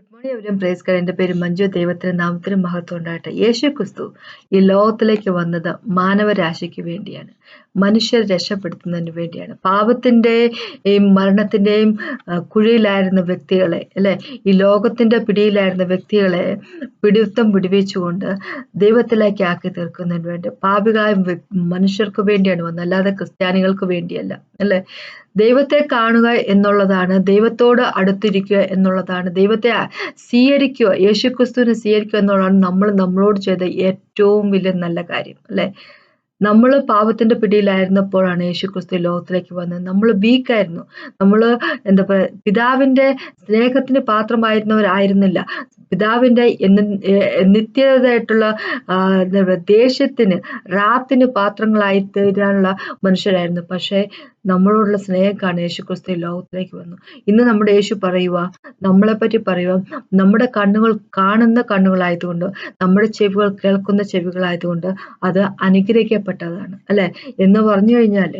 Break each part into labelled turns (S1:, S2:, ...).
S1: Good morning everyone praise God എന്റെ പേര് മഞ്ജു. ദൈവത്തിന് നാമത്തിന് മഹത്വം ഉണ്ടാകട്ടെ. യേശു ക്രിസ്തു ഈ ലോകത്തിലേക്ക് വന്നത് മാനവരാശിക്ക് വേണ്ടിയാണ്. മനുഷ്യരെ രക്ഷപ്പെടുത്തുന്നതിന് വേണ്ടിയാണ്. പാപത്തിന്റെയും മരണത്തിന്റെയും കുഴിയിലായിരുന്ന വ്യക്തികളെ അല്ലെ? ഈ ലോകത്തിന്റെ പിടിയിലായിരുന്ന വ്യക്തികളെ പിടിത്തം പിടിവെച്ചുകൊണ്ട് ദൈവത്തിലേക്ക് ആക്കി തീർക്കുന്നതിന് വേണ്ടി പാപികായ മനുഷ്യർക്ക് വേണ്ടിയാണ് വന്നത്. അല്ലാതെ ക്രിസ്ത്യാനികൾക്ക് വേണ്ടിയല്ല അല്ലെ? ദൈവത്തെ കാണുക എന്നുള്ളതാണ് ദൈവത്തോട് അടുത്തിരിക്കുക എന്നുള്ളതാണ് ദൈവത്തെ സ്വീകരിക്കുക യേശുക്രിസ്തുവിനെ സ്വീകരിക്കുക എന്നുള്ളതാണ് നമ്മൾ നമ്മളോട് ചെയ്ത ഏറ്റവും വലിയ നല്ല കാര്യം അല്ലെ? നമ്മൾ പാപത്തിന്റെ പിടിയിലായിരുന്നപ്പോഴാണ് യേശു ക്രിസ്തു ലോകത്തിലേക്ക് വന്നത്. നമ്മൾ വീക്കായിരുന്നു നമ്മൾ എന്താ പറയുക പിതാവിന്റെ സ്നേഹത്തിന് പാത്രമായിരുന്നവരായിരുന്നില്ല. പിതാവിന്റെ നിത്യതായിട്ടുള്ള ദേഷ്യത്തിന് റാത്തിന് പാത്രങ്ങളായി തീരാനുള്ള മനുഷ്യരായിരുന്നു. പക്ഷേ നമ്മളോടുള്ള സ്നേഹക്കാണ് യേശു ക്രിസ്തു ലോകത്തിലേക്ക് വന്നു. ഇന്ന് നമ്മുടെ യേശു പറയുക നമ്മളെപ്പറ്റി പറയുക നമ്മുടെ കണ്ണുകൾ കാണുന്ന കണ്ണുകളായതുകൊണ്ട് നമ്മുടെ ചെവികൾ കേൾക്കുന്ന ചെവികളായതുകൊണ്ട് അത് അനുഗ്രഹിക്കപ്പെട്ടതാണ് അല്ലെ? എന്ന് പറഞ്ഞു കഴിഞ്ഞാൽ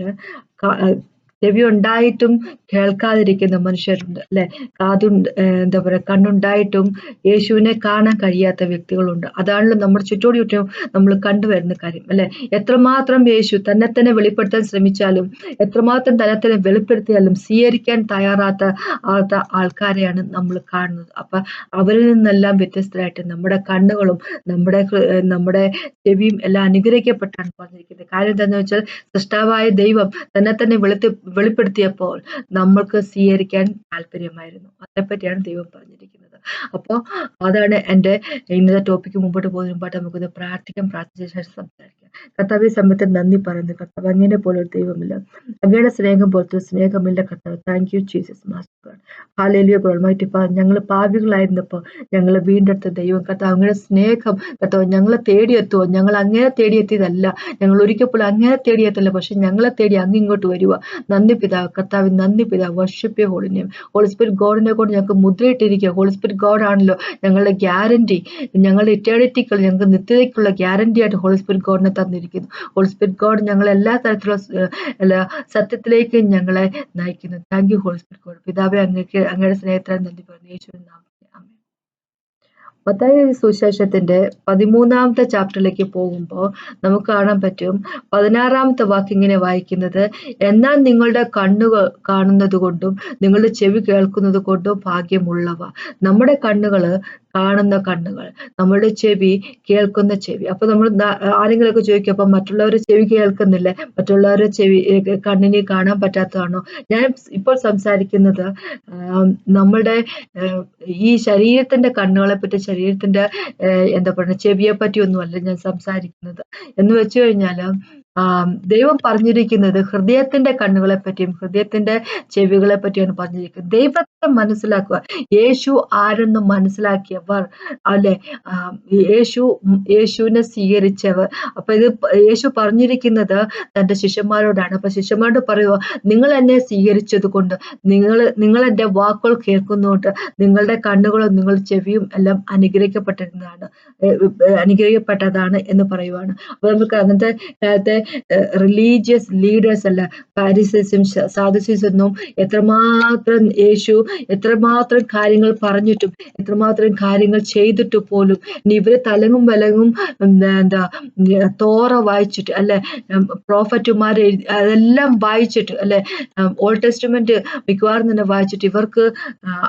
S1: ചെവി ഉണ്ടായിട്ടും കേൾക്കാതിരിക്കുന്ന മനുഷ്യരുണ്ട് അല്ലെ? കാതുണ്ട് എന്താ പറയുക കണ്ണുണ്ടായിട്ടും യേശുവിനെ കാണാൻ കഴിയാത്ത വ്യക്തികളുണ്ട്. അതാണല്ലോ നമ്മുടെ ചുറ്റോട് ചുറ്റും നമ്മൾ കണ്ടുവരുന്ന കാര്യം അല്ലെ? എത്രമാത്രം യേശു തന്നെ തന്നെ വെളിപ്പെടുത്താൻ ശ്രമിച്ചാലും എത്രമാത്രം തന്നെ തന്നെ വെളിപ്പെടുത്തിയാലും സ്വീകരിക്കാൻ തയ്യാറാത്ത ആത്ത ആൾക്കാരെയാണ് നമ്മൾ കാണുന്നത്. അപ്പൊ അവരിൽ നിന്നെല്ലാം വ്യത്യസ്തരായിട്ട് നമ്മുടെ കണ്ണുകളും നമ്മുടെ നമ്മുടെ ചെവിയും എല്ലാം അനുഗ്രഹിക്കപ്പെട്ടാണ് പറഞ്ഞിരിക്കുന്നത്. കാര്യം എന്താണെന്ന് വെച്ചാൽ സൃഷ്ടാവായ ദൈവം തന്നെ തന്നെ വെളുത്തി വെളിപ്പെടുത്തിയപ്പോൾ നമ്മൾക്ക് സ്വീകരിക്കാൻ താല്പര്യമായിരുന്നു. അതിനെപ്പറ്റിയാണ് ദൈവം പറഞ്ഞിരിക്കുന്നത്. അപ്പോൾ അതാണ് എന്റെ ഇന്നത്തെ ടോപ്പിക്ക് മുമ്പോട്ട് പോകുന്നതിന് മുമ്പായിട്ട് നമുക്കൊന്ന് പ്രാർത്ഥിക്കാം. പ്രാർത്ഥിച്ച ശേഷം സംസാരിക്കാം. കർത്താവ് സമയത്ത് നന്ദി പറയുന്നു. കർത്താവ് അങ്ങനെ പോലെ ഒരു ദൈവമില്ല. അങ്ങയുടെ സ്നേഹം പോലത്തെ സ്നേഹമില്ല കർത്താവ്. Thank you Jesus master hallelujah ഇപ്പൊ ഞങ്ങൾ പാപികളായിരുന്നപ്പോൾ ഞങ്ങൾ വീണ്ടെടുത്ത ദൈവം കർത്താവ് അങ്ങയുടെ സ്നേഹം കർത്താവ് ഞങ്ങളെ തേടിയെത്തുമോ ഞങ്ങൾ അങ്ങനെ തേടിയെത്തിയതല്ല. ഞങ്ങൾ ഒരിക്കൽ പോലും അങ്ങനെ തേടിയെത്തല്ല. പക്ഷെ ഞങ്ങളെ തേടി അങ്ങ് ഇങ്ങോട്ട് വരിക നന്ദി പിതാവ് കർത്താവ് നന്ദി പിതാവ്. വർഷിപ്പിയ ഹോളിനെയും ഹോളിസ്പിരിറ്റ് ഗോഡിനെ കൊണ്ട് ഞങ്ങൾക്ക് മുദ്രയിട്ടിരിക്കുക. ഹോളിസ്പിരിറ്റ് ഗോഡ് ആണല്ലോ ഞങ്ങളുടെ ഗ്യാരണ്ടി ഞങ്ങളുടെ ഇറ്റേണിറ്റിക്കുള്ള ഞങ്ങൾക്ക് നിത്യതയ്ക്കുള്ള ഗ്യാരണ്ടി ആയിട്ട് ഹോളിസ്പിരിറ്റ് ഗോഡിനെ തന്നിരിക്കുന്നു. ഹോൾസ്പിറ്റ് ഗോഡ് ഞങ്ങൾ എല്ലാ തരത്തിലുള്ള എല്ലാ സത്യത്തിലേക്ക് ഞങ്ങളെ നയിക്കുന്നു. താങ്ക് യു ഹോൾസ്പിറ്റ് ഗോഡ് പിതാവെ അങ്ങേക്ക് അങ്ങയുടെ സ്നേഹത്തിനായി നന്ദി പറഞ്ഞു. യേശുവിൻ നാമത്തിൽ മത്തായി സുശേഷത്തിന്റെ പതിമൂന്നാമത്തെ ചാപ്റ്ററിലേക്ക് പോകുമ്പോൾ നമുക്ക് കാണാൻ പറ്റും പതിനാറാമത്തെ വാക്കിങ്ങനെ വായിക്കുന്നത് എന്നാൽ നിങ്ങളുടെ കണ്ണുകൾ കാണുന്നത് കൊണ്ടും നിങ്ങളുടെ ചെവി കേൾക്കുന്നത് കൊണ്ടും ഭാഗ്യമുള്ളവ. നമ്മുടെ കണ്ണുകൾ കാണുന്ന കണ്ണുകൾ നമ്മുടെ ചെവി കേൾക്കുന്ന ചെവി. അപ്പൊ നമ്മൾ ആരെങ്കിലുമൊക്കെ ചോദിക്കും അപ്പൊ മറ്റുള്ളവരെ ചെവി കേൾക്കുന്നില്ലേ? മറ്റുള്ളവരെ ചെവി കണ്ണിന് കാണാൻ പറ്റാത്തതാണോ? ഞാൻ ഇപ്പോൾ സംസാരിക്കുന്നത് നമ്മുടെ ഈ ശരീരത്തിന്റെ കണ്ണുകളെ പറ്റി ശരീരത്തിന്റെ എന്താ പറയുക ചെവിയെ പറ്റി പറ്റിയൊന്നുമല്ല ഞാൻ സംസാരിക്കുന്നത്. എന്ന് വെച്ചു കഴിഞ്ഞാൽ ദൈവം പറഞ്ഞിരിക്കുന്നത് ഹൃദയത്തിന്റെ കണ്ണുകളെ പറ്റിയും ഹൃദയത്തിന്റെ ചെവികളെ പറ്റിയാണ് പറഞ്ഞിരിക്കുന്നത്. ദൈവത്തെ മനസ്സിലാക്കുക. യേശു ആരെന്ന് മനസ്സിലാക്കിയവർ അല്ലെ? യേശു യേശുവിനെ സ്വീകരിച്ചവർ. അപ്പൊ ഇത് യേശു പറഞ്ഞിരിക്കുന്നത് തന്റെ ശിഷ്യന്മാരോടാണ്. അപ്പൊ ശിഷ്യന്മാരോട് പറയുക നിങ്ങൾ എന്നെ സ്വീകരിച്ചത് കൊണ്ട് നിങ്ങൾ നിങ്ങൾ എന്റെ വാക്കുകൾ കേൾക്കുന്നുണ്ട് നിങ്ങളുടെ കണ്ണുകളും നിങ്ങൾ ചെവിയും എല്ലാം അനുഗ്രഹിക്കപ്പെട്ടിരുന്നതാണ് അനുഗ്രഹിക്കപ്പെട്ടതാണ് എന്ന് പറയുവാണ്. അപ്പൊ നമുക്ക് അങ്ങനത്തെ കാലത്തെ റിലീജിയസ് ലീഡേഴ്സ് അല്ല പാരിസിസും സാധുസിസൊന്നും എത്രമാത്രം യേശു എത്രമാത്രം കാര്യങ്ങൾ പറഞ്ഞിട്ടും എത്രമാത്രം കാര്യങ്ങൾ ചെയ്തിട്ട് പോലും ഇവർ തലങ്ങും വിലങ്ങും എന്താ തോറ വായിച്ചിട്ട് അല്ലെ പ്രോഫറ്റുമാർ അതെല്ലാം വായിച്ചിട്ട് അല്ലെ ഓൾഡ് ടെസ്റ്റ്മെന്റ് മിക്കവാറും തന്നെ വായിച്ചിട്ട് ഇവർക്ക്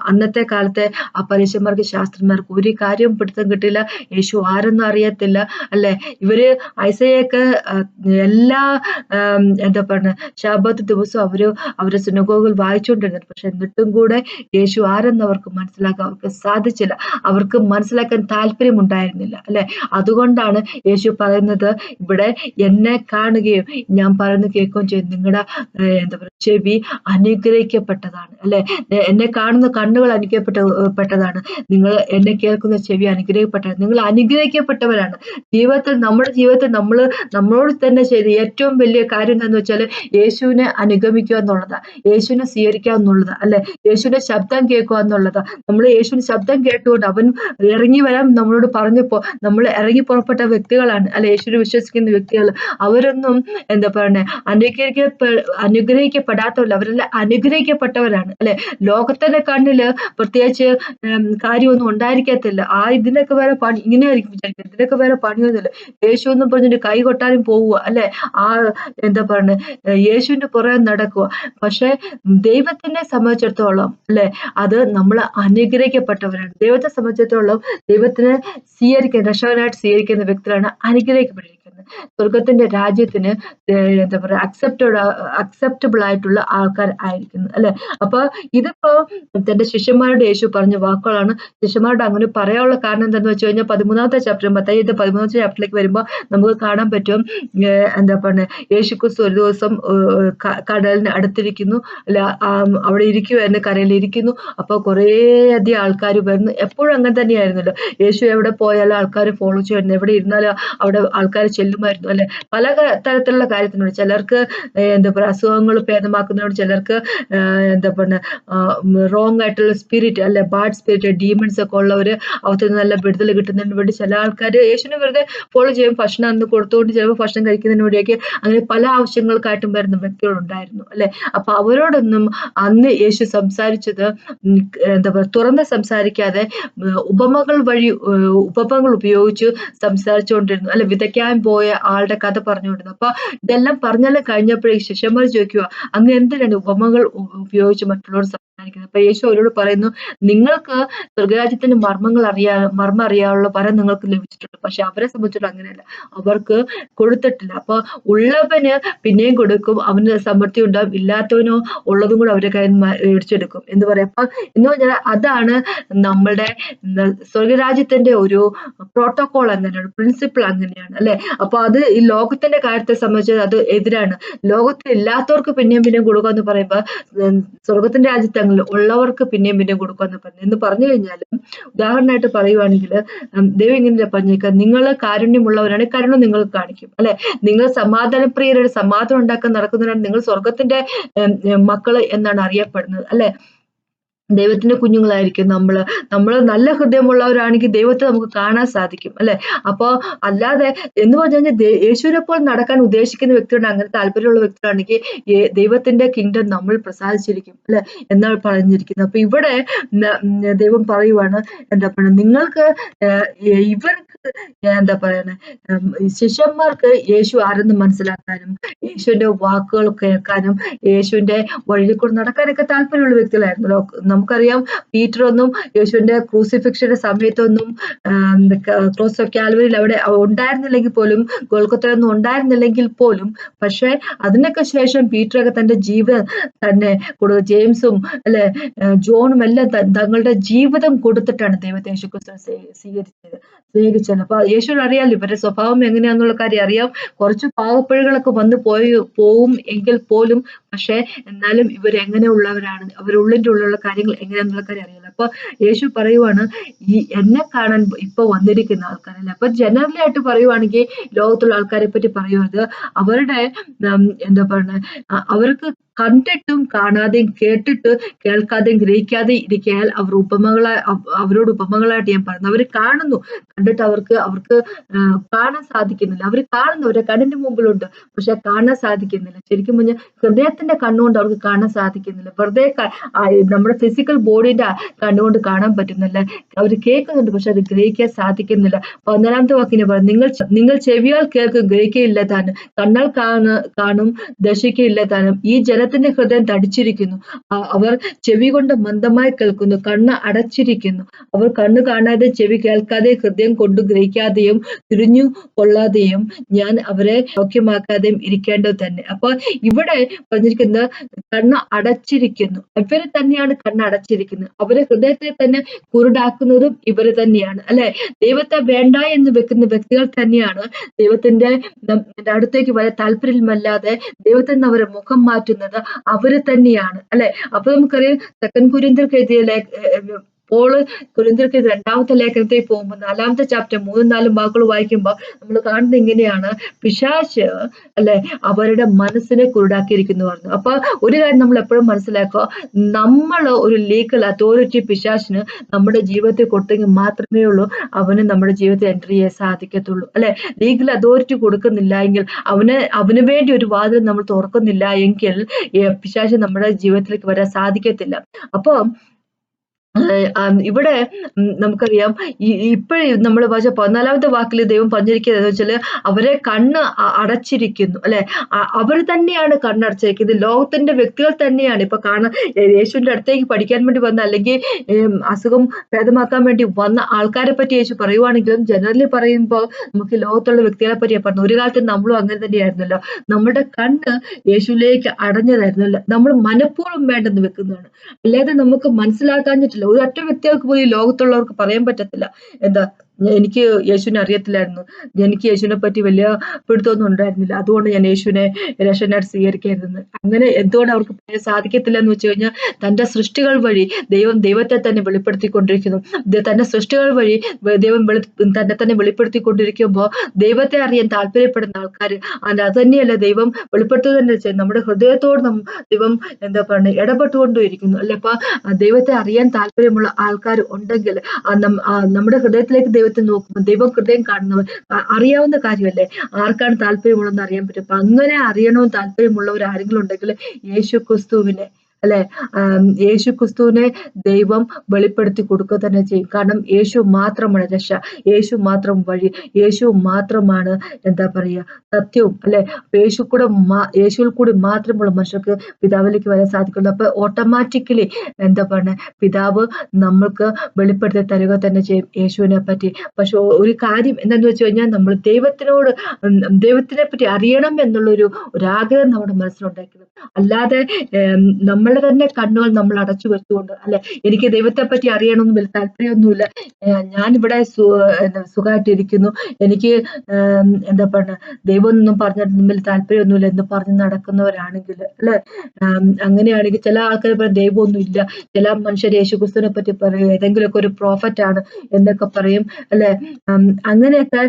S1: അന്നത്തെ കാലത്തെ ആ പരീക്ഷന്മാർക്ക് ശാസ്ത്രന്മാർക്ക് ഒരു കാര്യവും പിടുത്തം കിട്ടില്ല യേശു ആരെന്നും അറിയത്തില്ല അല്ലെ. ഇവർ ഐസയൊക്കെ എല്ലാ എന്താ പറയുക ശാബത്ത് ദിവസവും അവർ അവരുടെ സിനഗോഗിൽ വായിച്ചുകൊണ്ടിരുന്നത് പക്ഷെ എന്നിട്ടും കൂടെ യേശു ആരെന്ന് അവർക്ക് മനസ്സിലാക്കാൻ അവർക്ക് സാധിച്ചില്ല. അവർക്ക് മനസ്സിലാക്കാൻ താല്പര്യം ഉണ്ടായിരുന്നില്ല അല്ലെ? അതുകൊണ്ടാണ് യേശു പറയുന്നത് ഇവിടെ എന്നെ കാണുകയും ഞാൻ പറയുന്നത് കേൾക്കുകയും ചെയ്യും. നിങ്ങളുടെ എന്താ പറയുക ചെവി അനുഗ്രഹിക്കപ്പെട്ടതാണ് അല്ലെ? എന്നെ കാണുന്ന കണ്ണുകൾ അനുഗ്രഹപ്പെട്ടതാണ് പെട്ടതാണ്. നിങ്ങൾ എന്നെ കേൾക്കുന്ന ചെവി അനുഗ്രഹിക്കപ്പെട്ടതാണ്. നിങ്ങൾ അനുഗ്രഹിക്കപ്പെട്ടവരാണ്. ജീവിതത്തിൽ നമ്മുടെ ജീവിതത്തിൽ നമ്മൾ നമ്മളോട് തന്നെ ചെയ്ത് ഏറ്റവും വലിയ കാര്യം എന്താണെന്ന് വെച്ചാൽ യേശുവിനെ അനുഗമിക്കുക എന്നുള്ളതാണ് യേശുവിനെ സ്വീകരിക്കുക എന്നുള്ളത് അല്ലെ? യേശുവിനെ ശബ്ദം കേൾക്കുക എന്നുള്ളത്. നമ്മൾ യേശുവിന്റെ ശബ്ദം കേട്ടുകൊണ്ട് അവൻ ഇറങ്ങി വരാൻ നമ്മളോട് പറഞ്ഞപ്പോ നമ്മൾ ഇറങ്ങി പുറപ്പെട്ട വ്യക്തികളാണ്. അല്ലെ യേശുവിനെ വിശ്വസിക്കുന്ന വ്യക്തികൾ. അവരൊന്നും എന്താ പറയണേ അനുഗ്രഹിക്കപ്പെ അനുഗ്രഹിക്കപ്പെടാത്തവരല്ല. അവരെല്ലാം അനുഗ്രഹിക്കപ്പെട്ടവരാണ്. അല്ലെ ലോകത്തിന്റെ കണ്ണിൽ പ്രത്യേകിച്ച് കാര്യമൊന്നും ഉണ്ടായിരിക്കത്തില്ല. ആ ഇതിനൊക്കെ വേറെ പണി ഇങ്ങനെ ആയിരിക്കും വിചാരിക്കുന്നത് ഇതിനൊക്കെ വേറെ പണിയൊന്നുമില്ല. യേശു എന്ന് പറഞ്ഞിട്ട് കൈ കൊട്ടാനും പോവുക. അല്ലെ ആ എന്താ പറയണേ യേശുവിന്റെ പുറകെ നടക്കുക. പക്ഷെ ദൈവത്തിനെ സംബന്ധിച്ചിടത്തോളം അല്ലെ? അത് നമ്മൾ അനുഗ്രഹിക്കപ്പെട്ടവരാണ്. ദൈവത്തെ സംബന്ധിച്ചിടത്തോളം ദൈവത്തിന് സ്വീകരിക്കുന്ന രക്ഷകനായിട്ട് സ്വീകരിക്കുന്ന വ്യക്തികളാണ് അനുഗ്രഹിക്കപ്പെട്ടിരിക്കുന്നത് സ്വർഗത്തിന്റെ രാജ്യത്തിന് എന്താ പറയുക അക്സെപ്റ്റഡ് അക്സെപ്റ്റബിൾ ആയിട്ടുള്ള ആൾക്കാർ ആയിരിക്കുന്നു അല്ലെ? അപ്പൊ ഇതിപ്പോ തന്റെ ശിഷ്യന്മാരുടെ യേശു പറഞ്ഞ വാക്കുകളാണ് ശിഷ്യന്മാരുടെ അങ്ങനെ പറയാനുള്ള കാരണം എന്താന്ന് വെച്ച് കഴിഞ്ഞാൽ പതിമൂന്നാമത്തെ ചാപ്റ്റർ മത്തായിയുടെ പതിമൂന്നാമത്തെ ചാപ്റ്ററിലേക്ക് വരുമ്പോൾ നമുക്ക് കാണാൻ പറ്റും എന്താ പറയുക യേശു ക്രിസ്തു ഒരു ദിവസം കടലിന് അടുത്തിരിക്കുന്നു അല്ല അവിടെ ഇരിക്കുവായിരുന്നു കരയിൽ ഇരിക്കുന്നു അപ്പൊ കുറേയധികം ആൾക്കാർ വരുന്നു എപ്പോഴും അങ്ങനെ തന്നെയായിരുന്നല്ലോ. യേശു എവിടെ പോയാലും ആൾക്കാർ ഫോളോ ചെയ്യുന്നു എവിടെ ഇരുന്നാലും അവിടെ ആൾക്കാർ ചെല്ലുമായിരുന്നു അല്ലെ? പല തരത്തിലുള്ള കാര്യത്തിനോട് ചിലർക്ക് എന്താ പറയുക അസുഖങ്ങൾ ഭേദമാക്കുന്നതിനോട് ചിലർക്ക് എന്താ പറയുക റോങ് ആയിട്ടുള്ള സ്പിരിറ്റ് അല്ലെ ബാഡ് സ്പിരിറ്റ് ഡീമൺസ് ഒക്കെ ഉള്ളവർ അവർക്ക് നല്ല വിടുതൽ കിട്ടുന്നതിന് വേണ്ടി ചില ആൾക്കാർ യേശുവിനെ വെറുതെ ഫോളോ ചെയ്യും ഭക്ഷണം അന്ന് കൊടുത്തുകൊണ്ട് ചിലപ്പോൾ ഭക്ഷണം കഴിക്കുന്നതിന് വേണ്ടിയൊക്കെ അങ്ങനെ പല ആവശ്യങ്ങൾക്കായിട്ടും വരുന്ന വ്യക്തികളുണ്ടായിരുന്നു. അല്ലെ? അപ്പൊ അവരോടൊന്നും അന്ന് യേശു സംസാരിച്ചത് എന്താ പറയുക തുറന്ന് സംസാരിക്കാതെ ഉപമകൾ വഴി ഉപമകൾ ഉപയോഗിച്ച് സംസാരിച്ചുകൊണ്ടിരുന്നു. അല്ലെ? വിതയ്ക്കാൻ പോയ ആളുടെ കഥ പറഞ്ഞുകൊണ്ടിരുന്നു. അപ്പൊ ഇതെല്ലാം പറഞ്ഞെല്ലാം കഴിഞ്ഞപ്പോഴേ ശിഷ്യന്മാർ ചോദിക്കുക അങ്ങ് എന്തിനാണ് ഉപമകൾ ഉപയോഗിച്ച് മറ്റുള്ളവർ സംസാരിക്കുന്നത് അപ്പൊ യേശു അവരോട് പറയുന്നു നിങ്ങൾക്ക് സ്വർഗരാജ്യത്തിന്റെ മർമ്മങ്ങൾ അറിയാ മർമ്മം അറിയാനുള്ള വരം നിങ്ങൾക്ക് ലഭിച്ചിട്ടുണ്ട്. പക്ഷെ അവരെ സംബന്ധിച്ചിട്ട് അങ്ങനെയല്ല. അവർക്ക് കൊടുത്തിട്ടില്ല. അപ്പൊ ഉള്ളവന് പിന്നെയും കൊടുക്കും. അവന് സമൃദ്ധി ഉണ്ടാവും. ഇല്ലാത്തവനോ ഉള്ളതും കൂടെ അവരുടെ കയ്യിൽ മേടിച്ചെടുക്കും. എന്ന് പറയാം. അപ്പൊ എന്ന് പറഞ്ഞാൽ അതാണ് നമ്മളുടെ സ്വർഗരാജ്യത്തിന്റെ ഒരു പ്രോട്ടോകോൾ അങ്ങനെയാണ് പ്രിൻസിപ്പിൾ അങ്ങനെയാണ് അല്ലെ? അപ്പൊ അത് ഈ ലോകത്തിന്റെ കാര്യത്തെ സംബന്ധിച്ച് അത് എതിരാണ്. ലോകത്തിൽ ഇല്ലാത്തവർക്ക് പിന്നെയും പിന്നെയും കൊടുക്കുക എന്ന് പറയുമ്പോ ഉം, സ്വർഗത്തിന്റെ രാജ്യത്ത് അങ്ങനെ ഉള്ളവർക്ക് പിന്നെയും പിന്നെയും കൊടുക്കുക എന്ന് പറഞ്ഞു. എന്ന് പറഞ്ഞു കഴിഞ്ഞാലും ഉദാഹരണമായിട്ട് പറയുവാണെങ്കിൽ ദൈവം ഇങ്ങനെ പറഞ്ഞേക്കാം നിങ്ങൾ കാരുണ്യമുള്ളവരാണ് കരുണ നിങ്ങൾ കാണിക്കും. അല്ലെ? നിങ്ങൾ സമാധാനപ്രിയരുടെ സമാധാനം ഉണ്ടാക്കാൻ നടക്കുന്നവരാണ് നിങ്ങൾ സ്വർഗത്തിന്റെ മക്കൾ എന്നാണ് അറിയപ്പെടുന്നത്. അല്ലെ? ദൈവത്തിന്റെ കുഞ്ഞുങ്ങളായിരിക്കും നമ്മൾ നമ്മൾ നല്ല ഹൃദയമുള്ളവരാണെങ്കിൽ ദൈവത്തെ നമുക്ക് കാണാൻ സാധിക്കും അല്ലെ? അപ്പോൾ അല്ലാതെ എന്ന് പറഞ്ഞു കഴിഞ്ഞാൽ യേശുവിനെ പോലെ നടക്കാൻ ഉദ്ദേശിക്കുന്ന വ്യക്തിയുണ്ട് അങ്ങനെ താല്പര്യമുള്ള വ്യക്തിയാണെങ്കിൽ ദൈവത്തിന്റെ കിങ്ഡം നമ്മൾ പ്രസാദിച്ചിരിക്കും അല്ലെ? എന്നാണ് പറഞ്ഞിരിക്കുന്നത്. അപ്പൊ ഇവിടെ ദൈവം പറയുവാണ് എന്താ പറയുക നിങ്ങൾക്ക് ഇവർക്ക് എന്താ പറയുന്നത് ശിഷ്യന്മാർക്ക് യേശു ആരെന്ന് മനസ്സിലാക്കാനും യേശുവിന്റെ വാക്കുകൾ കേൾക്കാനും യേശുവിന്റെ വഴിയിൽ കൂടെ നടക്കാനൊക്കെ താല്പര്യമുള്ള വ്യക്തികളായിരുന്നു. ലോ- നമുക്കറിയാം പീറ്റർ ഒന്നും യേശുവിന്റെ ക്രൂസിഫിക്ഷന്റെ സമയത്തൊന്നും ക്രോസ് ഓഫ് കാൽവരിയിൽ അവിടെ ഉണ്ടായിരുന്നില്ലെങ്കിൽ പോലും ഗോൽക്കത്തയൊന്നും ഉണ്ടായിരുന്നില്ലെങ്കിൽ പോലും പക്ഷേ അതിനൊക്കെ ശേഷം പീറ്ററൊക്കെ തന്റെ ജീവൻ തന്നെ കൊടു ജെയിംസും അല്ലെ ജോണും എല്ലാം തങ്ങളുടെ ജീവിതം കൊടുത്തിട്ടാണ് ദൈവത്തെ യേശു ക്രിസ്തു സ്വീ- സ്വീകരിച്ചത് സ്വീകരിച്ചത്. അപ്പൊ യേശുവിന് അറിയാലോ ഇവരുടെ സ്വഭാവം എങ്ങനെയാന്നുള്ള കാര്യം അറിയാം. കുറച്ച് പാവപ്പിഴകളൊക്കെ വന്നു പോയി പോവും എങ്കിൽ പോലും പക്ഷെ എന്നാലും ഇവർ എങ്ങനെയുള്ളവരാണ് അവരുള്ളിന്റെ ഉള്ളിലുള്ള കാര്യങ്ങൾ എങ്ങനെയാണെന്നുള്ള കാര്യം അറിയില്ല. അപ്പൊ യേശു പറയുവാണ് ഈ എന്നെ കാണാൻ ഇപ്പൊ വന്നിരിക്കുന്ന ആൾക്കാരല്ല? അപ്പൊ ജനറലി ആയിട്ട് പറയുവാണെങ്കിൽ ലോകത്തുള്ള ആൾക്കാരെ പറ്റി പറയുന്നത് അവരുടെ എന്താ പറയുക അവർക്ക് കണ്ടിട്ടും കാണാതെയും കേട്ടിട്ട് കേൾക്കാതെയും ഗ്രഹിക്കാതെ ഇരിക്കയാൽ അവർ ഉപമകളെ അവരോട് ഉപമകളായിട്ട് ഞാൻ പറയുന്നത് അവർ കാണുന്നു. കണ്ടിട്ട് അവർക്ക് അവർക്ക് കാണാൻ സാധിക്കുന്നില്ല. അവർ കാണുന്നു. അവരെ കണ്ണിന്റെ മുമ്പിലുണ്ട്. പക്ഷെ കാണാൻ സാധിക്കുന്നില്ല. ശരിക്കും പറഞ്ഞാൽ ഹൃദയത്തിന്റെ കണ്ണുകൊണ്ട് അവർക്ക് കാണാൻ സാധിക്കുന്നില്ല. വെറുതെ നമ്മുടെ ഫിസിക്കൽ ബോഡിന്റെ കണ്ണുകൊണ്ട് കാണാൻ പറ്റുന്നില്ല. അവർ കേൾക്കുന്നുണ്ട്. പക്ഷെ അത് ഗ്രഹിക്കാൻ സാധിക്കുന്നില്ല. പതിനാലാമത്തെ വാക്കിനെ പറഞ്ഞു നിങ്ങൾ നിങ്ങൾ ചെവിയാൽ കേൾക്കും. ഗ്രഹിക്കയില്ല താനും. കണ്ണാൽ കാണും ദശിക്കയില്ല താനും. ഈ ജനത്തിന്റെ ഹൃദയം തടിച്ചിരിക്കുന്നു. അവർ ചെവി കൊണ്ട് മന്ദമായി കേൾക്കുന്നു. കണ്ണ് അടച്ചിരിക്കുന്നു. അവർ കണ്ണ് കാണാതെ ചെവി കേൾക്കാതെ ഹൃദയം കൊണ്ട് ഗ്രഹിക്കാതെയും തിരിഞ്ഞു കൊള്ളാതെയും ഞാൻ അവരെ സൗഖ്യമാക്കാതെയും ഇരിക്കേണ്ടത് തന്നെ. അപ്പൊ ഇവിടെ പറഞ്ഞിരിക്കുന്ന കണ്ണ് അടച്ചിരിക്കുന്നു. ഇവരെ തന്നെയാണ് കണ്ണ് അടച്ചിരിക്കുന്നത്. അവരെ ഹൃദയത്തെ തന്നെ കുരുടാക്കുന്നതും ഇവർ തന്നെയാണ്. അല്ലെ? ദൈവത്തെ വേണ്ട എന്ന് വെക്കുന്ന വ്യക്തികൾ തന്നെയാണ് ദൈവത്തിന്റെ അടുത്തേക്ക് വരെ താല്പര്യമല്ലാതെ ദൈവത്തിൽ നിന്ന് അവരെ മുഖം മാറ്റുന്നത്. അവർ തന്നെയാണ്. അല്ലെ? അപ്പൊ നമുക്കറിയാം തെക്കൻ കുരിന്തിർക്ക് എഴുതിയ പോൾ കുരിന്തിർക്ക് രണ്ടാമത്തെ ലേഖനത്തിൽ പോകുമ്പോൾ നാലാമത്തെ ചാപ്റ്റർ മൂന്നും നാലും വാക്കുകൾ വായിക്കുമ്പോൾ നമ്മൾ കാണുന്നത് ഇങ്ങനെയാണ്. പിശാശ് അല്ലെ അവരുടെ മനസ്സിനെ കുരുടാക്കിയിരിക്കുന്നു പറഞ്ഞു. അപ്പൊ ഒരു കാര്യം നമ്മൾ എപ്പോഴും മനസ്സിലാക്കുക നമ്മൾ ഒരു ലീഗൽ അതോറിറ്റി പിശാശിന് നമ്മുടെ ജീവിതത്തിൽ കൊടുത്തെങ്കിൽ മാത്രമേ ഉള്ളൂ അവന് നമ്മുടെ ജീവിതത്തിൽ എൻട്രി ചെയ്യാൻ സാധിക്കത്തുള്ളൂ. അല്ലെ ലീഗൽ അതോറിറ്റി കൊടുക്കുന്നില്ല എങ്കിൽ അവന് അവന് വേണ്ടി ഒരു വാതിൽ നമ്മൾ തുറക്കുന്നില്ല എങ്കിൽ പിശാശ് നമ്മുടെ ജീവിതത്തിലേക്ക് വരാൻ സാധിക്കത്തില്ല. അപ്പോൾ ഇവിടെ നമുക്കറിയാം ഈ ഇപ്പോഴേ നമ്മൾ വായിച്ച പതിനാലാമത്തെ വാക്കിൽ ദൈവം പറഞ്ഞിരിക്കുന്നത് വെച്ചാൽ അവരെ കണ്ണ് അടച്ചിരിക്കുന്നു അല്ലെ? അവർ തന്നെയാണ് കണ്ണടച്ചിരിക്കുന്നത് ലോകത്തിന്റെ വ്യക്തികൾ തന്നെയാണ് ഇപ്പൊ കാണാൻ യേശുവിന്റെ അടുത്തേക്ക് പഠിക്കാൻ വേണ്ടി വന്ന അല്ലെങ്കിൽ അസുഖം ഭേദമാക്കാൻ വേണ്ടി വന്ന ആൾക്കാരെ പറ്റി യേശു പറയുവാണെങ്കിലും ജനറലി പറയുമ്പോൾ നമുക്ക് ലോകത്തുള്ള വ്യക്തികളെ പറ്റിയാണ് പറഞ്ഞു ഒരു കാലത്ത് നമ്മളും അങ്ങനെ തന്നെയായിരുന്നല്ലോ. നമ്മുടെ കണ്ണ് യേശുവിലേക്ക് അടഞ്ഞതായിരുന്നല്ലോ. നമ്മൾ മനഃപൂർവം വേണ്ടെന്ന് വെക്കുന്നതാണ്. അല്ലാതെ നമുക്ക് മനസ്സിലാക്കാഞ്ഞിട്ടില്ല. പറ്റത്തില്ല. ഒരു ഒറ്റ വ്യക്തികൾക്ക് പോലും ഈ ലോകത്തുള്ളവർക്ക് പറയാൻ പറ്റത്തില്ല. എന്താ എനിക്ക് യേശുവിനെ അറിയത്തില്ലായിരുന്നു. എനിക്ക് യേശുവിനെ പറ്റി വലിയ പിടുത്തമൊന്നും ഉണ്ടായിരുന്നില്ല. അതുകൊണ്ട് ഞാൻ യേശുവിനെ രക്ഷനായിട്ട് സ്വീകരിക്കായിരുന്നു. അങ്ങനെ എന്തുകൊണ്ട് അവർക്ക് സാധിക്കത്തില്ല എന്ന് വെച്ച് കഴിഞ്ഞാൽ തന്റെ സൃഷ്ടികൾ വഴി ദൈവം ദൈവത്തെ തന്നെ വെളിപ്പെടുത്തിക്കൊണ്ടിരിക്കുന്നു. തന്റെ സൃഷ്ടികൾ വഴി ദൈവം വെളി തന്നെ തന്നെ വെളിപ്പെടുത്തിക്കൊണ്ടിരിക്കുമ്പോൾ ദൈവത്തെ അറിയാൻ താല്പര്യപ്പെടുന്ന ആൾക്കാർ അത് തന്നെയല്ല ദൈവം വെളിപ്പെടുത്തുക തന്നെ ചെയ്യും. നമ്മുടെ ഹൃദയത്തോട് ദൈവം എന്താ പറയുക ഇടപെട്ടുകൊണ്ടിരിക്കുന്നു അല്ലെ? അപ്പൊ ദൈവത്തെ അറിയാൻ താല്പര്യമുള്ള ആൾക്കാർ ഉണ്ടെങ്കിൽ നമ്മുടെ ഹൃദയത്തിലേക്ക് ദൈവത്തെ നോക്കുമ്പോൾ ദൈവം ഹൃദയം കാണുന്നവർ അറിയാവുന്ന കാര്യമല്ലേ? ആർക്കാണ് താല്പര്യമുള്ളതെന്ന് അറിയാൻ പറ്റും? അപ്പൊ അങ്ങനെ അറിയണമെന്ന് താല്പര്യമുള്ളവർ ആരെങ്കിലും ഉണ്ടെങ്കിൽ യേശു ക്രിസ്തുവിനെ അല്ലെ? യേശു ക്രിസ്തുവിനെ ദൈവം വെളിപ്പെടുത്തി കൊടുക്കുക തന്നെ ചെയ്യും. കാരണം യേശു മാത്രമാണ് രക്ഷ. യേശു മാത്രം വഴി. യേശു മാത്രമാണ് എന്താ പറയുക സത്യവും അല്ലെ? യേശു കൂടെ യേശുവിൽ കൂടി മാത്രമുള്ള മനുഷ്യർക്ക് പിതാവിലേക്ക് വരാൻ സാധിക്കുള്ളൂ. അപ്പൊ ഓട്ടോമാറ്റിക്കലി എന്താ പറയുക പിതാവ് നമ്മൾക്ക് വെളിപ്പെടുത്തി തരുക തന്നെ ചെയ്യും യേശുവിനെ പറ്റി. പക്ഷെ ഒരു കാര്യം എന്താന്ന് വെച്ച് കഴിഞ്ഞാൽ നമ്മൾ ദൈവത്തിനോട് ദൈവത്തിനെ പറ്റി അറിയണം എന്നുള്ളൊരു ഒരു ആഗ്രഹം നമ്മുടെ മനസ്സിലുണ്ടാക്കുന്നത് അല്ലാതെ നമ്മൾ നമ്മളുടെ തന്നെ കണ്ണുകൾ നമ്മൾ അടച്ചു വെച്ചുകൊണ്ട് അല്ലെ? എനിക്ക് ദൈവത്തെ പറ്റി അറിയണമെന്ന് വലിയ താല്പര്യമൊന്നുമില്ല. ഞാൻ ഇവിടെ സുഖമായിട്ടിരിക്കുന്നു. എനിക്ക് എന്താ പറയുക ദൈവം ഒന്നും പറഞ്ഞിട്ടൊന്നും വലിയ താല്പര്യമൊന്നുമില്ല. എന്ന് പറഞ്ഞ് നടക്കുന്നവരാണെങ്കിൽ അല്ലെ? അങ്ങനെയാണെങ്കിൽ ചില ആൾക്കാർ പറയും ദൈവമൊന്നും ഇല്ല ചില മനുഷ്യർ യേശുക്രിസ്തുവിനെ പറ്റി പറയും ഏതെങ്കിലുമൊക്കെ ഒരു പ്രോഫറ്റ് ആണ് എന്നൊക്കെ പറയും അല്ലെ? അങ്ങനെയൊക്കെ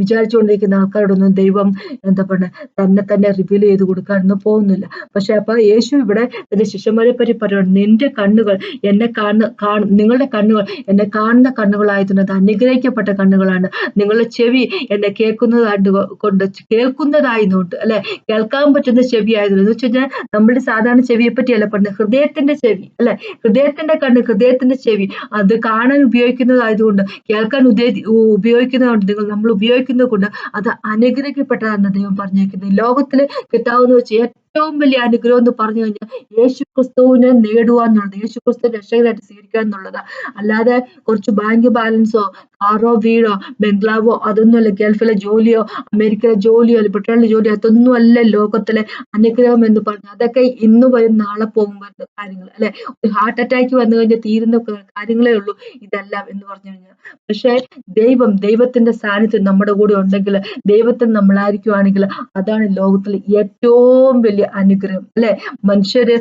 S1: വിചാരിച്ചുകൊണ്ടിരിക്കുന്ന ആൾക്കാരോടൊന്നും ദൈവം എന്താ പറയുക തന്നെ തന്നെ റിവീൽ ചെയ്ത് കൊടുക്കാനൊന്നും പോകുന്നില്ല. പക്ഷെ അപ്പൊ യേശു ഇവിടെ എന്റെ ശിഷ്യന്മാരെ പറ്റി പറയുന്നത് നിന്റെ കണ്ണുകൾ എന്നെ കാണുന്ന കാണു. നിങ്ങളുടെ കണ്ണുകൾ എന്നെ കാണുന്ന കണ്ണുകളായതുകൊണ്ട് അത് അനുഗ്രഹിക്കപ്പെട്ട കണ്ണുകളാണ്. നിങ്ങളുടെ ചെവി എന്നെ കേൾക്കുന്നതായിട്ട് കൊണ്ട് കേൾക്കുന്നതായതുകൊണ്ട് അല്ലെ? കേൾക്കാൻ പറ്റുന്ന ചെവി ആയതുകൊണ്ട് എന്ന് വെച്ച് കഴിഞ്ഞാൽ നമ്മുടെ സാധാരണ ചെവിയെ പറ്റിയല്ല പറഞ്ഞത്. ഹൃദയത്തിന്റെ ചെവി അല്ലെ? ഹൃദയത്തിന്റെ കണ്ണ് ഹൃദയത്തിന്റെ ചെവി. അത് കാണാൻ ഉപയോഗിക്കുന്നതായതുകൊണ്ട് കേൾക്കാൻ ഉദ്ദേശി ഉപയോഗിക്കുന്നതുകൊണ്ട് നിങ്ങൾ നമ്മൾ ഉപയോഗിക്കുന്നത് കൊണ്ട് അത് അനുഗ്രഹിക്കപ്പെട്ടതാണ് ദൈവം പറഞ്ഞേക്കുന്നത് ലോകത്തിൽ കിട്ടാവുന്ന വെച്ച് ഏറ്റവും വലിയ അനുഗ്രഹം എന്ന് പറഞ്ഞു കഴിഞ്ഞാൽ യേശു ക്രിസ്തുവിനെ നേടുക എന്നുള്ളത് യേശു ക്രിസ്തു രക്ഷകരായിട്ട് സ്വീകരിക്കുക എന്നുള്ളത്. അല്ലാതെ കുറച്ച് ബാങ്ക് ബാലൻസോ കാറോ വീടോ ബംഗ്ലാവോ അതൊന്നുമല്ല ഗൾഫിലെ ജോലിയോ അമേരിക്കയിലെ ജോലിയോ ബ്രിട്ടനിലെ ജോലിയോ അതൊന്നും അല്ല ലോകത്തിലെ അനുഗ്രഹം എന്ന് പറഞ്ഞു. അതൊക്കെ ഇന്ന് വരും നാളെ പോകും വരുന്ന കാര്യങ്ങൾ അല്ലെ? ഒരു ഹാർട്ട് അറ്റാക്ക് വന്നു കഴിഞ്ഞാൽ തീരുന്ന കാര്യങ്ങളേ ഉള്ളൂ. ഇതെല്ലാം എന്ന് പറഞ്ഞു കഴിഞ്ഞാൽ. പക്ഷെ ദൈവം ദൈവത്തിന്റെ സാന്നിധ്യം നമ്മുടെ കൂടെ ഉണ്ടെങ്കിൽ ദൈവത്തിൽ നമ്മളായിരിക്കുവാണെങ്കിൽ അതാണ് ലോകത്തിലെ ഏറ്റവും വലിയ അനുഗ്രഹം അല്ലെ? മനുഷ്യര്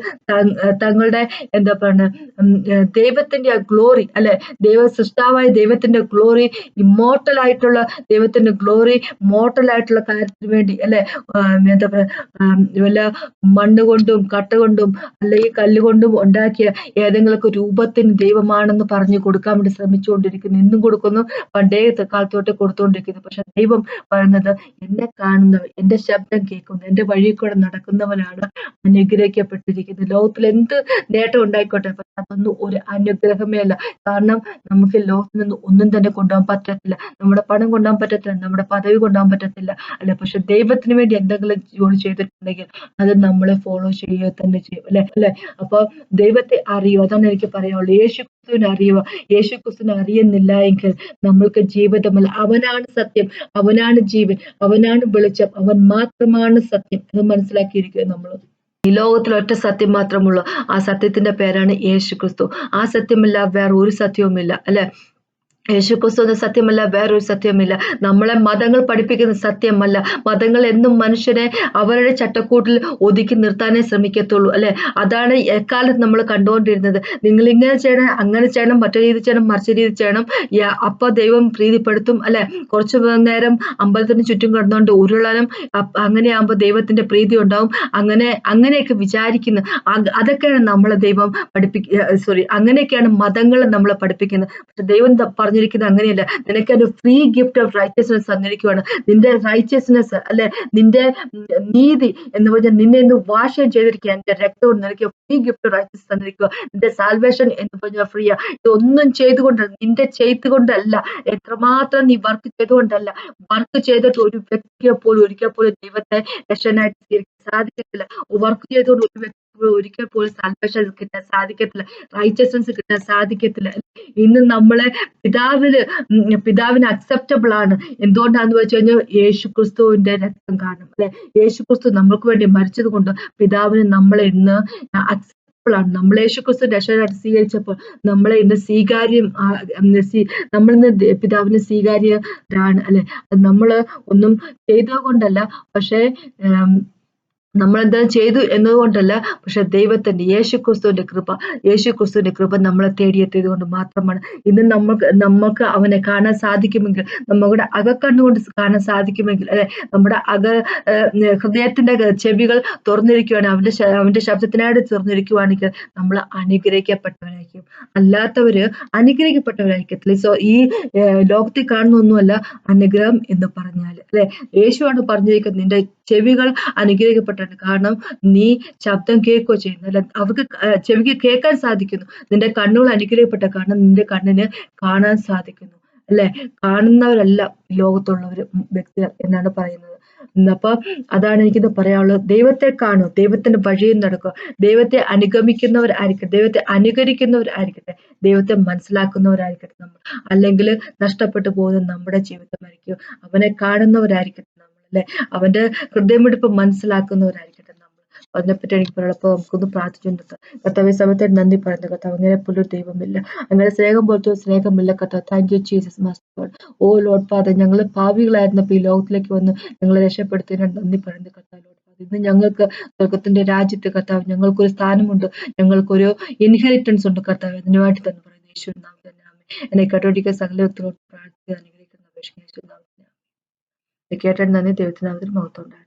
S1: തങ്ങളുടെ എന്താ പറയുക ദൈവത്തിന്റെ ആ ഗ്ലോറി അല്ലെ? ദൈവ സൃഷ്ടാവായ ദൈവത്തിന്റെ ഗ്ലോറി ഇമ്മോർട്ടൽ ആയിട്ടുള്ള ദൈവത്തിന്റെ ഗ്ലോറി മോർട്ടൽ ആയിട്ടുള്ള കാര്യത്തിന് വേണ്ടി അല്ലെ? എന്താ പറയുക വല്ല മണ്ണ് കൊണ്ടും കട്ട കൊണ്ടും അല്ലെങ്കിൽ കല്ലുകൊണ്ടും ഉണ്ടാക്കിയ ഏതെങ്കിലുമൊക്കെ രൂപത്തിന് ദൈവമാണെന്ന് പറഞ്ഞു കൊടുക്കാൻ വേണ്ടി ശ്രമിച്ചുകൊണ്ടിരിക്കുന്നു. ഇന്നും കൊടുക്കുന്നു പണ്ടേ കാലത്തോട്ട് കൊടുത്തുകൊണ്ടിരിക്കുന്നു. പക്ഷെ ദൈവം പറയുന്നത് എന്നെ കാണുന്നവർ എന്റെ ശബ്ദം കേൾക്കുന്നു എന്റെ വഴി കൂടെ നടക്കുന്നവനാണ് അനുഗ്രഹിക്കപ്പെട്ടിരിക്കുന്നത്. ലോകത്തിൽ എന്ത് നേട്ടം ഉണ്ടായിക്കോട്ടെ പക്ഷെ അതൊന്നും ഒരു അനുഗ്രഹമേ അല്ല. കാരണം നമുക്ക് ലോകത്തിൽ നിന്ന് ഒന്നും തന്നെ കൊണ്ടുപോകാൻ പറ്റത്തില്ല. നമ്മുടെ പണം കൊണ്ടുപോകാൻ പറ്റത്തില്ല നമ്മുടെ പദവി കൊണ്ടുപോകാൻ പറ്റത്തില്ല. അല്ലെ? പക്ഷെ ദൈവത്തിന് വേണ്ടി എന്തെങ്കിലും ജോലി ചെയ്തിട്ടുണ്ടെങ്കിൽ അത് നമ്മളെ ഫോളോ ചെയ്യുക തന്നെ ചെയ്യും. അല്ലെ? അല്ലെ? അപ്പൊ ദൈവത്തെ അറിയുക. അതാണ് എനിക്ക് പറയാനുള്ളത്. യേശു ക്രിസ്തുവിനെ അറിയുക യേശു ക്രിസ്തുവിനെ അറിയുന്നില്ല എങ്കിൽ നമ്മൾക്ക് ജീവിതമല്ല. അവനാണ് സത്യം. അവനാണ് ജീവൻ. അവനാണ് വെളിച്ചം. അവൻ മാത്രമാണ് സത്യം അത് മനസ്സിലാക്കിയിരിക്കുക നമ്മൾ ഈ ലോകത്തിൽ ഒറ്റ സത്യം മാത്രമുള്ളൂ. ആ സത്യത്തിന്റെ പേരാണ് യേശു ക്രിസ്തു ആ സത്യമല്ല. വേറെ ഒരു സത്യവുമില്ല. അല്ലെ? യേശുക്രിസ്തു എന്ന സത്യമല്ല വേറൊരു സത്യമില്ല. നമ്മളെ മതങ്ങൾ പഠിപ്പിക്കുന്ന സത്യമല്ല. മതങ്ങൾ എന്നും മനുഷ്യനെ അവരുടെ ചട്ടക്കൂട്ടിൽ ഒതുക്കി നിർത്താനേ ശ്രമിക്കത്തുള്ളൂ അല്ലെ? അതാണ് എക്കാലത്ത് നമ്മൾ കണ്ടുകൊണ്ടിരുന്നത്. നിങ്ങൾ ഇങ്ങനെ ചെയ്യണം അങ്ങനെ ചെയ്യണം മറ്റു രീതി ചെയ്യണം മറിച്ച രീതി ചെയ്യണം. അപ്പൊ ദൈവം പ്രീതിപ്പെടുത്തും അല്ലെ? കുറച്ചു നേരം അമ്പലത്തിന് ചുറ്റും കിടന്നുകൊണ്ട് ഉരുളനും അങ്ങനെയാകുമ്പോൾ ദൈവത്തിന്റെ പ്രീതി ഉണ്ടാവും. അങ്ങനെ അങ്ങനെയൊക്കെ വിചാരിക്കുന്നു. അതൊക്കെയാണ് നമ്മളെ ദൈവം പഠിപ്പിക്കുക സോറി അങ്ങനെയൊക്കെയാണ് മതങ്ങൾ നമ്മളെ പഠിപ്പിക്കുന്നത്. പക്ഷെ ദൈവം പറഞ്ഞു പറഞ്ഞിരിക്കുന്നത് അങ്ങനെയല്ല. നിനക്ക് ഒരു ഫ്രീ ഗിഫ്റ്റ് ഓഫ് റൈറ്റസ്നെസ് തന്നിരിക്കുവാണ്. നിന്റെ റൈറ്റസ്നെസ് അല്ലെ നിന്റെ നീതി എന്ന് പറഞ്ഞാൽ നിന്നെ ഇന്ന് വാഷം ചെയ്തിരിക്കുക. എന്റെ രക്തം നിനക്ക് ഫ്രീ ഗിഫ്റ്റ് റൈറ്റസ് തന്നിരിക്കുക നിന്റെ സാൽവേഷൻ എന്ന് പറഞ്ഞാൽ ഫ്രീ ഇതൊന്നും ചെയ്തുകൊണ്ട് നിന്റെ ചെയ്തുകൊണ്ടല്ല. എത്രമാത്രം നീ വർക്ക് ചെയ്തുകൊണ്ടല്ല. വർക്ക് ചെയ്തിട്ട് ഒരു വ്യക്തിയെ പോലും ഒരിക്കൽ പോലും ദൈവത്തെ രക്ഷനായിട്ട് സാധിക്കത്തില്ല. വർക്ക് ചെയ്തുകൊണ്ട് ഒരു വ്യക്തി ഒരിക്കൽ പോലും സാൽവേഷൻ കിട്ടാൻ സാധിക്കത്തില്ല. റൈറ്റസൻസ് കിട്ടാൻ സാധിക്കത്തില്ല. ഇന്ന് നമ്മളെ പിതാവിന് പിതാവിന് അക്സെപ്റ്റബിൾ ആണ്. എന്തുകൊണ്ടാന്ന് വെച്ച് കഴിഞ്ഞാൽ യേശു ക്രിസ്തുവിന്റെ രക്തം കാരണം അല്ലെ? യേശു ക്രിസ്തു നമ്മൾക്ക് വേണ്ടി മരിച്ചത് കൊണ്ട് പിതാവിന് നമ്മളെ ഇന്ന് ാണ് നമ്മൾ യേശു ക്രിസ്തു രക്ഷകരായിട്ട് സ്വീകരിച്ചപ്പോൾ നമ്മളെ ഇന്ന് സ്വീകാര്യം നമ്മളിന്ന് പിതാവിന് സ്വീകാര്യരാണ് അല്ലെ? നമ്മൾ ഒന്നും ചെയ്തത് ചെയ്തതുകൊണ്ടല്ല പക്ഷെ നമ്മൾ എന്താ ചെയ്തു എന്നതുകൊണ്ടല്ല പക്ഷെ ദൈവത്തിന്റെ യേശു ക്രിസ്തുവിന്റെ കൃപ യേശു ക്രിസ്തുവിന്റെ കൃപ നമ്മളെ തേടിയെത്തിയത് കൊണ്ട് മാത്രമാണ്. ഇന്ന് നമുക്ക് നമുക്ക് അവനെ കാണാൻ സാധിക്കുമെങ്കിൽ നമ്മുടെ അകക്കണ്ണുകൊണ്ട് കാണാൻ സാധിക്കുമെങ്കിൽ അല്ലെ നമ്മുടെ അക ഹൃദയത്തിന്റെ ചെവികൾ തുറന്നിരിക്കുവാണ് അവന്റെ അവന്റെ ശബ്ദത്തിനായിട്ട് തുറന്നിരിക്കുവാണെങ്കിൽ നമ്മൾ അനുഗ്രഹിക്കപ്പെട്ടവരായിരിക്കും. അല്ലാത്തവര് അനുഗ്രഹിക്കപ്പെട്ടവരായിരിക്കത്തില്ല. സോ ഈ ലോകത്തിൽ കാണുന്നൊന്നുമല്ല അനുഗ്രഹം എന്ന് പറഞ്ഞാൽ അല്ലെ യേശുവാണ് പറഞ്ഞിരിക്കുന്നത് നിന്റെ ചെവികൾ അനുഗ്രഹിക്കപ്പെട്ടിട്ടുണ്ട് കാരണം നീ ശബ്ദം കേൾക്കുകയോ ചെയ്യുന്നില്ല അവർക്ക് ചെവിക്ക് കേൾക്കാൻ സാധിക്കുന്നു. നിന്റെ കണ്ണുകൾ അനുഗ്രഹപ്പെട്ട കാരണം നിന്റെ കണ്ണിന് കാണാൻ സാധിക്കുന്നു. അല്ലെ? കാണുന്നവരല്ല ലോകത്തുള്ളവർ വ്യക്തികൾ എന്നാണ് പറയുന്നത്. അപ്പൊ അതാണ് എനിക്കിത് പറയാനുള്ളത്. ദൈവത്തെ കാണൂ. ദൈവത്തിന്റെ വഴിയിൽ നടക്കുക. ദൈവത്തെ അനുഗമിക്കുന്നവരായിരിക്കട്ടെ. ദൈവത്തെ അനുകരിക്കുന്നവരായിരിക്കട്ടെ. ദൈവത്തെ മനസ്സിലാക്കുന്നവരായിരിക്കട്ടെ നമ്മൾ. അല്ലെങ്കിൽ നഷ്ടപ്പെട്ടു പോകുന്ന നമ്മുടെ ജീവിതമായിരിക്കും അവനെ കാണുന്നവരായിരിക്കട്ടെ. അല്ലെ? അവന്റെ ഹൃദയമെടുപ്പ് മനസ്സിലാക്കുന്നവരായിരിക്കട്ടെ നമ്മൾ. അതിനെപ്പറ്റി എനിക്ക് പറയുള്ളപ്പോൾ നമുക്കൊന്ന് പ്രാർത്ഥിച്ചിട്ടുണ്ട് കർത്താവ് സമയത്ത് നന്ദി പറയുന്നത് കർത്താവ് അങ്ങനെ പോലും ദൈവമില്ല. അങ്ങനെ സ്നേഹം പോലത്തെ സ്നേഹമില്ല. കർത്താവ് thank you Jesus master oh Lord father ഞങ്ങൾ പാവികളായിരുന്നപ്പോൾ ഈ ലോകത്തിലേക്ക് വന്ന് ഞങ്ങളെ രക്ഷപ്പെടുത്തിയതിന് നന്ദി പറയുന്നത് കർത്താവ് ലോഡ് ഇന്ന് ഞങ്ങൾക്ക് സ്വർഗത്തിന്റെ രാജ്യത്ത് കർത്താവ് ഞങ്ങൾക്കൊരു സ്ഥാനമുണ്ട്. ഞങ്ങൾക്കൊരു ഇൻഹെറിറ്റൻസ് ഉണ്ട്. കർത്താവ് അതിനുവേണ്ടി തന്നെ പറയുന്നത് യേശു നാം തന്നെ. എന്നെ കട്ടോടിക്ക സകല വ്യക്തികളോട് പ്രാർത്ഥിച്ച് അനുഗ്രഹിക്കുന്ന അപേക്ഷിക്കുന്ന യേശു നാം കേട്ട നന്ദി ദൈവത്തിനാമത്തിൽ മഹത്വം ഉണ്ടാകട്ടെ